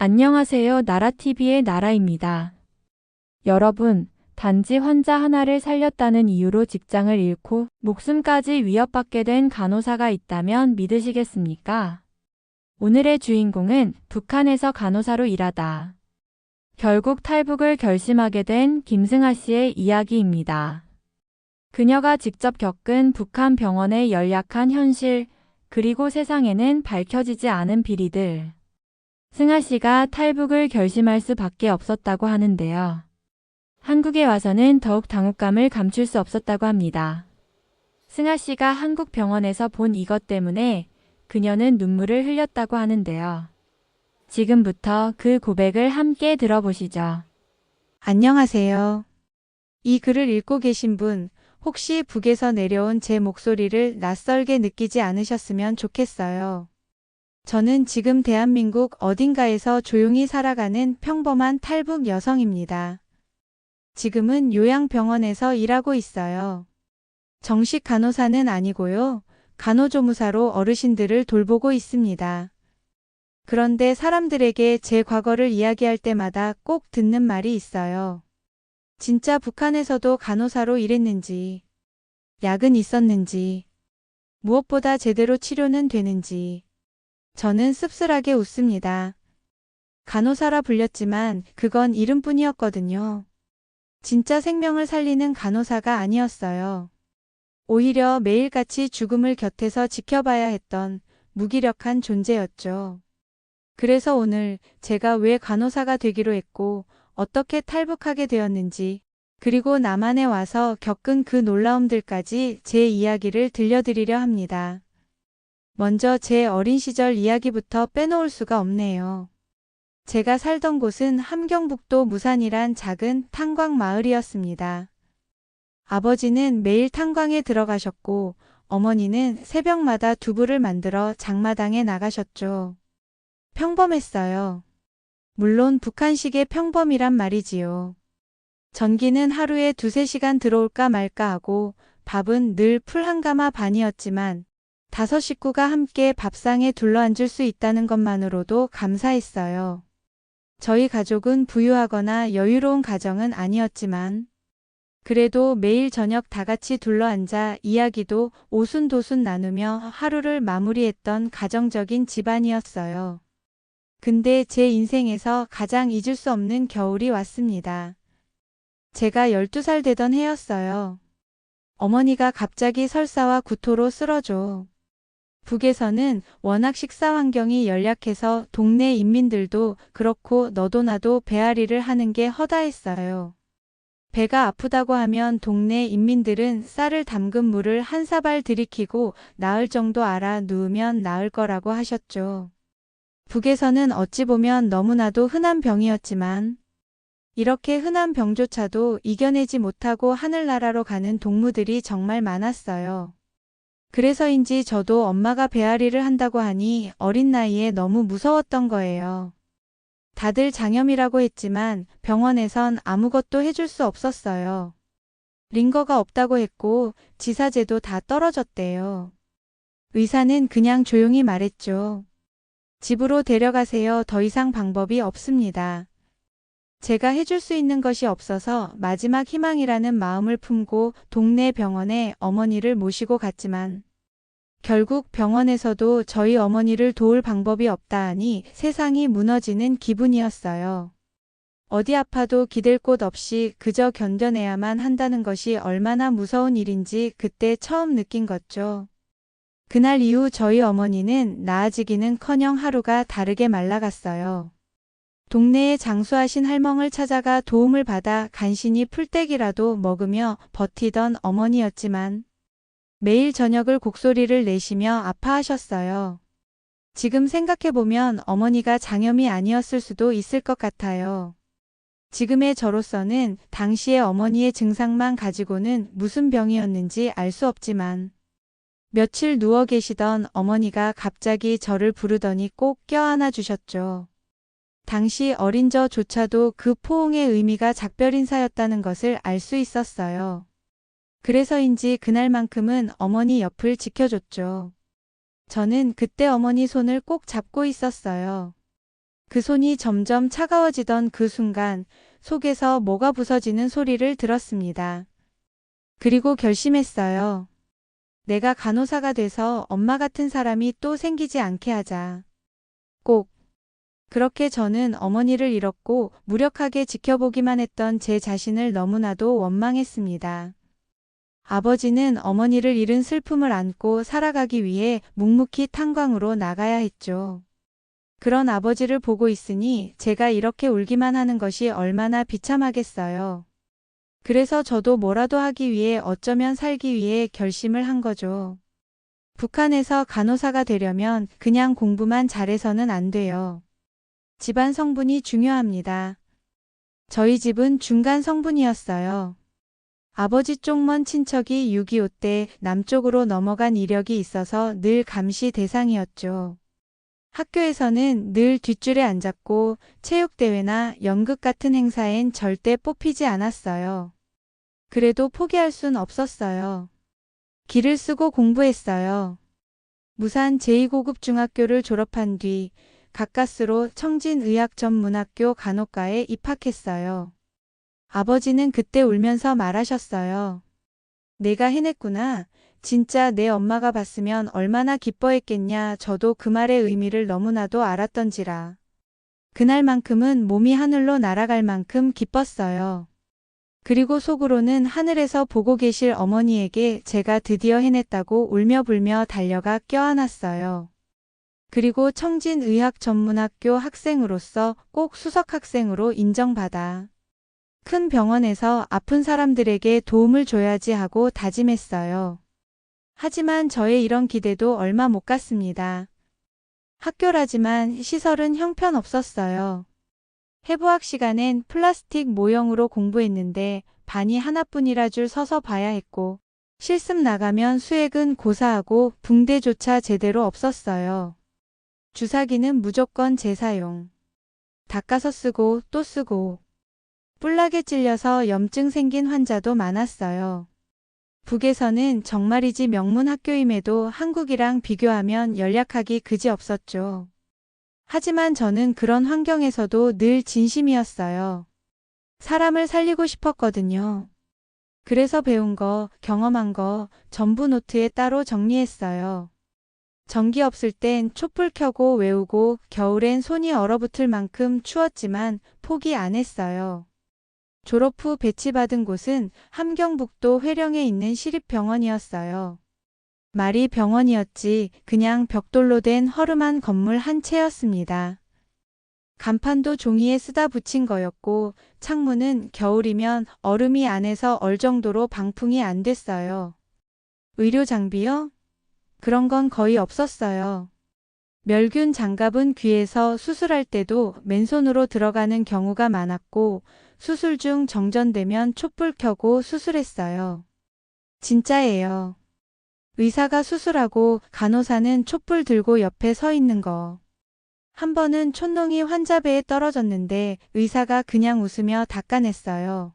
안녕하세요. 나라TV의 나라입니다. 여러분, 단지 환자 하나를 살렸다는 이유로 직장을 잃고 목숨까지 위협받게 된 간호사가 있다면 믿으시겠습니까? 오늘의 주인공은 북한에서 간호사로 일하다. 결국 탈북을 결심하게 된 김승아 씨의 이야기입니다. 그녀가 직접 겪은 북한 병원의 열약한 현실, 그리고 세상에는 밝혀지지 않은 비리들. 승아 씨가 탈북을 결심할 수밖에 없었다고 하는데요. 한국에 와서는 더욱 당혹감을 감출 수 없었다고 합니다. 승아 씨가 한국 병원에서 본 이것 때문에 그녀는 눈물을 흘렸다고 하는데요. 지금부터 그 고백을 함께 들어보시죠. 안녕하세요. 이 글을 읽고 계신 분, 혹시 북에서 내려온 제 목소리를 낯설게 느끼지 않으셨으면 좋겠어요. 저는 지금 대한민국 어딘가에서 조용히 살아가는 평범한 탈북 여성입니다. 지금은 요양병원에서 일하고 있어요. 정식 간호사는 아니고요. 간호조무사로 어르신들을 돌보고 있습니다. 그런데 사람들에게 제 과거를 이야기할 때마다 꼭 듣는 말이 있어요. 진짜 북한에서도 간호사로 일했는지, 약은 있었는지, 무엇보다 제대로 치료는 되는지. 저는 씁쓸하게 웃습니다. 간호사라 불렸지만 그건 이름뿐이었거든요. 진짜 생명을 살리는 간호사가 아니었어요. 오히려 매일같이 죽음을 곁에서 지켜봐야 했던 무기력한 존재였죠. 그래서 오늘 제가 왜 간호사가 되기로 했고 어떻게 탈북하게 되었는지 그리고 남한에 와서 겪은 그 놀라움들까지 제 이야기를 들려드리려 합니다. 먼저 제 어린 시절 이야기부터 빼놓을 수가 없네요. 제가 살던 곳은 함경북도 무산이란 작은 탄광 마을이었습니다. 아버지는 매일 탄광에 들어가셨고 어머니는 새벽마다 두부를 만들어 장마당에 나가셨죠. 평범했어요. 물론 북한식의 평범이란 말이지요. 전기는 하루에 두세 시간 들어올까 말까 하고 밥은 늘 풀 한 가마 반이었지만 다섯 식구가 함께 밥상에 둘러앉을 수 있다는 것만으로도 감사했어요. 저희 가족은 부유하거나 여유로운 가정은 아니었지만 그래도 매일 저녁 다 같이 둘러앉아 이야기도 오순도순 나누며 하루를 마무리했던 가정적인 집안이었어요. 근데 제 인생에서 가장 잊을 수 없는 겨울이 왔습니다. 제가 12살 되던 해였어요. 어머니가 갑자기 설사와 구토로 쓰러져. 북에서는 워낙 식사 환경이 연약해서 동네 인민들도 그렇고 너도 나도 배앓이를 하는 게 허다했어요. 배가 아프다고 하면 동네 인민들은 쌀을 담근 물을 한 사발 들이키고 나을 정도 알아 누우면 나을 거라고 하셨죠. 북에서는 어찌 보면 너무나도 흔한 병이었지만 이렇게 흔한 병조차도 이겨내지 못하고 하늘나라로 가는 동무들이 정말 많았어요. 그래서인지 저도 엄마가 배앓이를 한다고 하니 어린 나이에 너무 무서웠던 거예요. 다들 장염이라고 했지만 병원에선 아무것도 해줄 수 없었어요. 링거가 없다고 했고 지사제도 다 떨어졌대요. 의사는 그냥 조용히 말했죠. 집으로 데려가세요. 더 이상 방법이 없습니다. 제가 해줄 수 있는 것이 없어서 마지막 희망이라는 마음을 품고 동네 병원에 어머니를 모시고 갔지만 결국 병원에서도 저희 어머니를 도울 방법이 없다 하니 세상이 무너지는 기분이었어요. 어디 아파도 기댈 곳 없이 그저 견뎌내야만 한다는 것이 얼마나 무서운 일인지 그때 처음 느낀 거죠. 그날 이후 저희 어머니는 나아지기는 커녕 하루가 다르게 말라갔어요. 동네에 장수하신 할멍을 찾아가 도움을 받아 간신히 풀떼기라도 먹으며 버티던 어머니였지만 매일 저녁을 곡소리를 내시며 아파하셨어요. 지금 생각해보면 어머니가 장염이 아니었을 수도 있을 것 같아요. 지금의 저로서는 당시의 어머니의 증상만 가지고는 무슨 병이었는지 알 수 없지만 며칠 누워 계시던 어머니가 갑자기 저를 부르더니 꼭 껴안아 주셨죠. 당시 어린 저조차도 그 포옹의 의미가 작별 인사였다는 것을 알 수 있었어요. 그래서인지 그날만큼은 어머니 옆을 지켜줬죠. 저는 그때 어머니 손을 꼭 잡고 있었어요. 그 손이 점점 차가워지던 그 순간 속에서 뭐가 부서지는 소리를 들었습니다. 그리고 결심했어요. 내가 간호사가 돼서 엄마 같은 사람이 또 생기지 않게 하자. 꼭. 그렇게 저는 어머니를 잃었고 무력하게 지켜보기만 했던 제 자신을 너무나도 원망했습니다. 아버지는 어머니를 잃은 슬픔을 안고 살아가기 위해 묵묵히 탄광으로 나가야 했죠. 그런 아버지를 보고 있으니 제가 이렇게 울기만 하는 것이 얼마나 비참하겠어요. 그래서 저도 뭐라도 하기 위해 어쩌면 살기 위해 결심을 한 거죠. 북한에서 간호사가 되려면 그냥 공부만 잘해서는 안 돼요. 집안 성분이 중요합니다. 저희 집은 중간 성분이었어요. 아버지 쪽 먼 친척이 6.25 때 남쪽으로 넘어간 이력이 있어서 늘 감시 대상이었죠. 학교에서는 늘 뒷줄에 앉았고 체육대회나 연극 같은 행사엔 절대 뽑히지 않았어요. 그래도 포기할 순 없었어요. 기를 쓰고 공부했어요. 무산 제2고급 중학교를 졸업한 뒤 가까스로 청진의학전문학교 간호과에 입학했어요. 아버지는 그때 울면서 말하셨어요. 내가 해냈구나. 진짜 내 엄마가 봤으면 얼마나 기뻐했겠냐. 저도 그 말의 의미를 너무나도 알았던지라. 그날만큼은 몸이 하늘로 날아갈 만큼 기뻤어요. 그리고 속으로는 하늘에서 보고 계실 어머니에게 제가 드디어 해냈다고 울며 불며 달려가 껴안았어요. 그리고 청진의학전문학교 학생으로서 꼭 수석학생으로 인정받아 큰 병원에서 아픈 사람들에게 도움을 줘야지 하고 다짐했어요. 하지만 저의 이런 기대도 얼마 못 갔습니다. 학교라지만 시설은 형편없었어요. 해부학 시간엔 플라스틱 모형으로 공부했는데 반이 하나뿐이라 줄 서서 봐야 했고 실습 나가면 수액은 고사하고 붕대조차 제대로 없었어요. 주사기는 무조건 재사용. 닦아서 쓰고 또 쓰고 뿔나게 찔려서 염증 생긴 환자도 많았어요. 북에서는 정말이지 명문 학교임에도 한국이랑 비교하면 연약하기 그지 없었죠. 하지만 저는 그런 환경에서도 늘 진심이었어요. 사람을 살리고 싶었거든요. 그래서 배운 거, 경험한 거 전부 노트에 따로 정리했어요. 전기 없을 땐 촛불 켜고 외우고 겨울엔 손이 얼어붙을 만큼 추웠지만 포기 안 했어요. 졸업 후 배치받은 곳은 함경북도 회령에 있는 시립병원이었어요. 말이 병원이었지 그냥 벽돌로 된 허름한 건물 한 채였습니다. 간판도 종이에 쓰다 붙인 거였고 창문은 겨울이면 얼음이 안에서 얼 정도로 방풍이 안 됐어요. 의료 장비요? 그런 건 거의 없었어요. 멸균 장갑은 귀에서 수술할 때도 맨손으로 들어가는 경우가 많았고 수술 중 정전되면 촛불 켜고 수술했어요. 진짜예요. 의사가 수술하고 간호사는 촛불 들고 옆에 서 있는 거. 한 번은 촌농이 환자 배에 떨어졌는데 의사가 그냥 웃으며 닦아냈어요.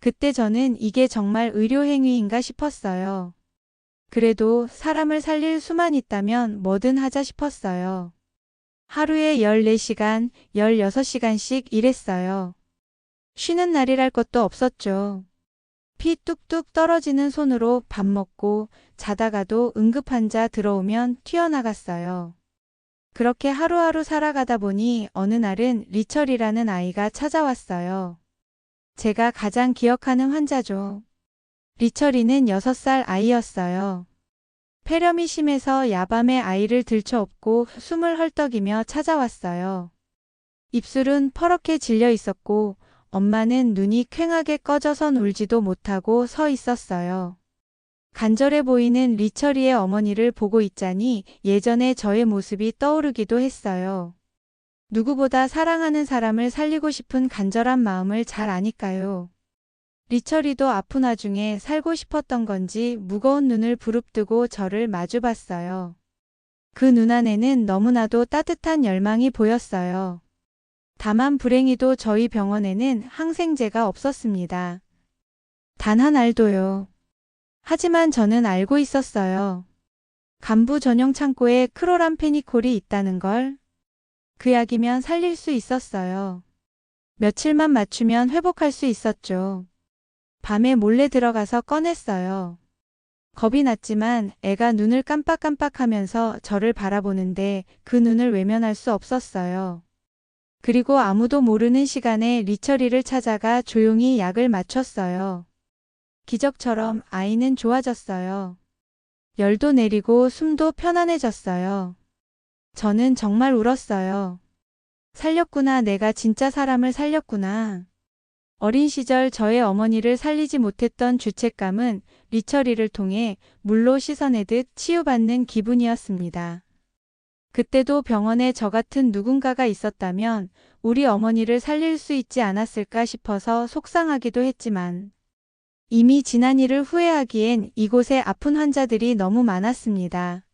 그때 저는 이게 정말 의료행위인가 싶었어요. 그래도 사람을 살릴 수만 있다면 뭐든 하자 싶었어요. 하루에 14시간, 16시간씩 일했어요. 쉬는 날이랄 것도 없었죠. 피 뚝뚝 떨어지는 손으로 밥 먹고 자다가도 응급환자 들어오면 튀어나갔어요. 그렇게 하루하루 살아가다 보니 어느 날은 리철이라는 아이가 찾아왔어요. 제가 가장 기억하는 환자죠. 리철이는 6살 아이였어요. 폐렴이 심해서 야밤에 아이를 들쳐업고 숨을 헐떡이며 찾아왔어요. 입술은 퍼렇게 질려 있었고 엄마는 눈이 퀭하게 꺼져선 울지도 못하고 서 있었어요. 간절해 보이는 리철이의 어머니를 보고 있자니 예전의 저의 모습이 떠오르기도 했어요. 누구보다 사랑하는 사람을 살리고 싶은 간절한 마음을 잘 아니까요. 리철이도 아픈 와중에 살고 싶었던 건지 무거운 눈을 부릅뜨고 저를 마주봤어요. 그 눈 안에는 너무나도 따뜻한 열망이 보였어요. 다만 불행히도 저희 병원에는 항생제가 없었습니다. 단 한 알도요. 하지만 저는 알고 있었어요. 간부 전용 창고에 크로람 페니콜이 있다는 걸. 그 약이면 살릴 수 있었어요. 며칠만 맞추면 회복할 수 있었죠. 밤에 몰래 들어가서 꺼냈어요. 겁이 났지만 애가 눈을 깜빡깜빡하면서 저를 바라보는데 그 눈을 외면할 수 없었어요. 그리고 아무도 모르는 시간에 리처리를 찾아가 조용히 약을 맞췄어요. 기적처럼 아이는 좋아졌어요. 열도 내리고 숨도 편안해졌어요. 저는 정말 울었어요. 살렸구나, 내가 진짜 사람을 살렸구나. 어린 시절 저의 어머니를 살리지 못했던 죄책감은 리처리를 통해 물로 씻어내듯 치유받는 기분이었습니다. 그때도 병원에 저 같은 누군가가 있었다면 우리 어머니를 살릴 수 있지 않았을까 싶어서 속상하기도 했지만 이미 지난 일을 후회하기엔 이곳에 아픈 환자들이 너무 많았습니다.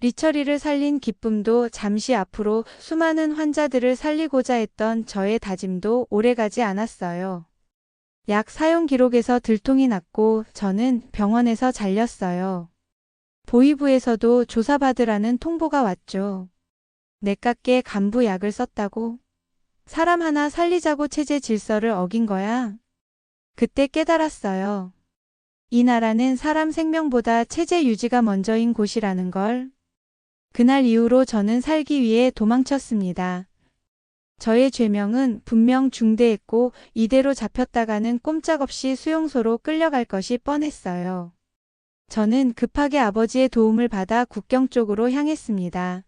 리처리를 살린 기쁨도 잠시 앞으로 수많은 환자들을 살리고자 했던 저의 다짐도 오래가지 않았어요. 약 사용 기록에서 들통이 났고 저는 병원에서 잘렸어요. 보이부에서도 조사받으라는 통보가 왔죠. 내깎게 간부 약을 썼다고? 사람 하나 살리자고 체제 질서를 어긴 거야? 그때 깨달았어요. 이 나라는 사람 생명보다 체제 유지가 먼저인 곳이라는 걸. 그날 이후로 저는 살기 위해 도망쳤습니다. 저의 죄명은 분명 중대했고 이대로 잡혔다가는 꼼짝없이 수용소로 끌려갈 것이 뻔했어요. 저는 급하게 아버지의 도움을 받아 국경 쪽으로 향했습니다.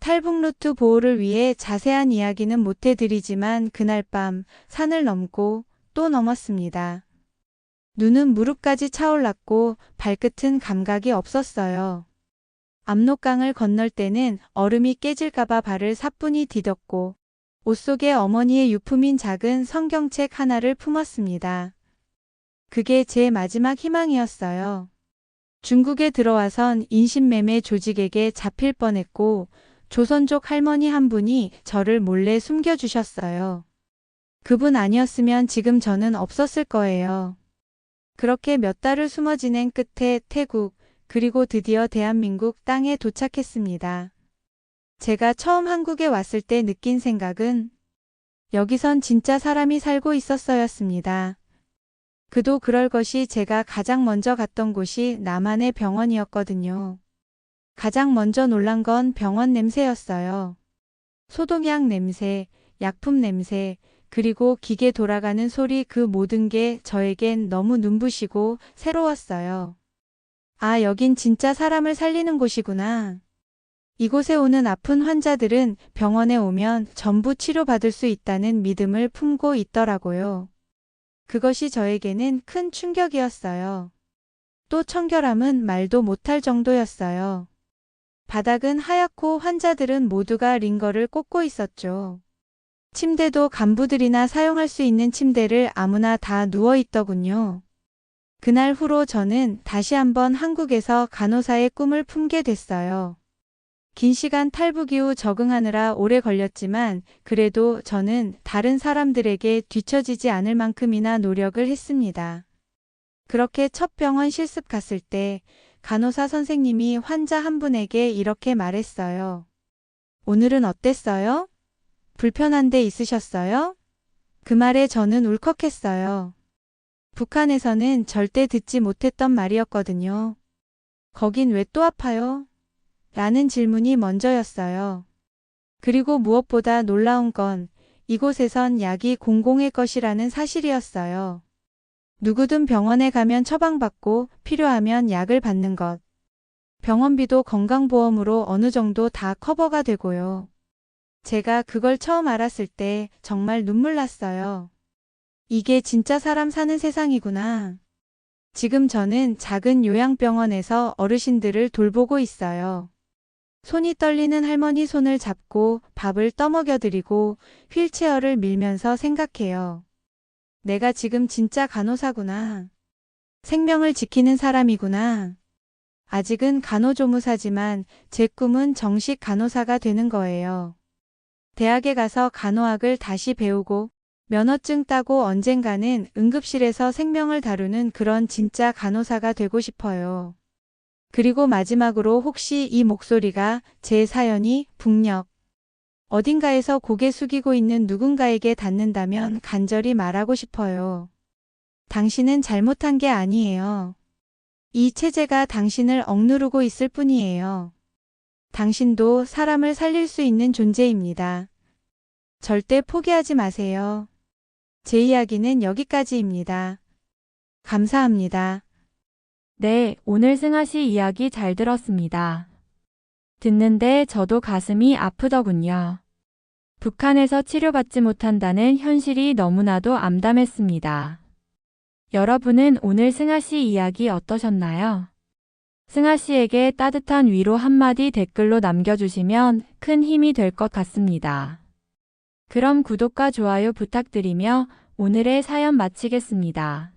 탈북 루트 보호를 위해 자세한 이야기는 못 해드리지만 그날 밤 산을 넘고 또 넘었습니다. 눈은 무릎까지 차올랐고 발끝은 감각이 없었어요. 압록강을 건널 때는 얼음이 깨질까봐 발을 사뿐히 디뎠고 옷 속에 어머니의 유품인 작은 성경책 하나를 품었습니다. 그게 제 마지막 희망이었어요. 중국에 들어와선 인신매매 조직에게 잡힐 뻔했고 조선족 할머니 한 분이 저를 몰래 숨겨주셨어요. 그분 아니었으면 지금 저는 없었을 거예요. 그렇게 몇 달을 숨어 지낸 끝에 태국, 그리고 드디어 대한민국 땅에 도착했습니다. 제가 처음 한국에 왔을 때 느낀 생각은 여기선 진짜 사람이 살고 있었어였습니다. 그도 그럴 것이 제가 가장 먼저 갔던 곳이 남한의 병원이었거든요. 가장 먼저 놀란 건 병원 냄새였어요. 소독약 냄새, 약품 냄새, 그리고 기계 돌아가는 소리 그 모든 게 저에겐 너무 눈부시고 새로웠어요. 아, 여긴 진짜 사람을 살리는 곳이구나. 이곳에 오는 아픈 환자들은 병원에 오면 전부 치료받을 수 있다는 믿음을 품고 있더라고요. 그것이 저에게는 큰 충격이었어요. 또 청결함은 말도 못할 정도였어요. 바닥은 하얗고 환자들은 모두가 링거를 꽂고 있었죠. 침대도 간부들이나 사용할 수 있는 침대를 아무나 다 누워 있더군요. 그날 후로 저는 다시 한번 한국에서 간호사의 꿈을 품게 됐어요. 긴 시간 탈북 이 후 적응하느라 오래 걸렸지만 그래도 저는 다른 사람들에게 뒤처지지 않을 만큼이나 노력을 했습니다. 그렇게 첫 병원 실습 갔을 때 간호사 선생님이 환자 한 분에게 이렇게 말했어요. 오늘은 어땠어요? 불편한 데 있으셨어요? 그 말에 저는 울컥했어요. 북한에서는 절대 듣지 못했던 말이었거든요. 거긴 왜 또 아파요? 라는 질문이 먼저였어요. 그리고 무엇보다 놀라운 건 이곳에선 약이 공공의 것이라는 사실이었어요. 누구든 병원에 가면 처방받고 필요하면 약을 받는 것. 병원비도 건강보험으로 어느 정도 다 커버가 되고요. 제가 그걸 처음 알았을 때 정말 눈물 났어요. 이게 진짜 사람 사는 세상이구나. 지금 저는 작은 요양병원에서 어르신들을 돌보고 있어요. 손이 떨리는 할머니 손을 잡고 밥을 떠먹여드리고 휠체어를 밀면서 생각해요. 내가 지금 진짜 간호사구나. 생명을 지키는 사람이구나. 아직은 간호조무사지만 제 꿈은 정식 간호사가 되는 거예요. 대학에 가서 간호학을 다시 배우고 면허증 따고 언젠가는 응급실에서 생명을 다루는 그런 진짜 간호사가 되고 싶어요. 그리고 마지막으로 혹시 이 목소리가 제 사연이 북녘 어딘가에서 고개 숙이고 있는 누군가에게 닿는다면 간절히 말하고 싶어요. 당신은 잘못한 게 아니에요. 이 체제가 당신을 억누르고 있을 뿐이에요. 당신도 사람을 살릴 수 있는 존재입니다. 절대 포기하지 마세요. 제 이야기는 여기까지입니다. 감사합니다. 네, 오늘 승아 씨 이야기 잘 들었습니다. 듣는데 저도 가슴이 아프더군요. 북한에서 치료받지 못한다는 현실이 너무나도 암담했습니다. 여러분은 오늘 승아 씨 이야기 어떠셨나요? 승아 씨에게 따뜻한 위로 한마디 댓글로 남겨주시면 큰 힘이 될 것 같습니다. 그럼 구독과 좋아요 부탁드리며 오늘의 사연 마치겠습니다.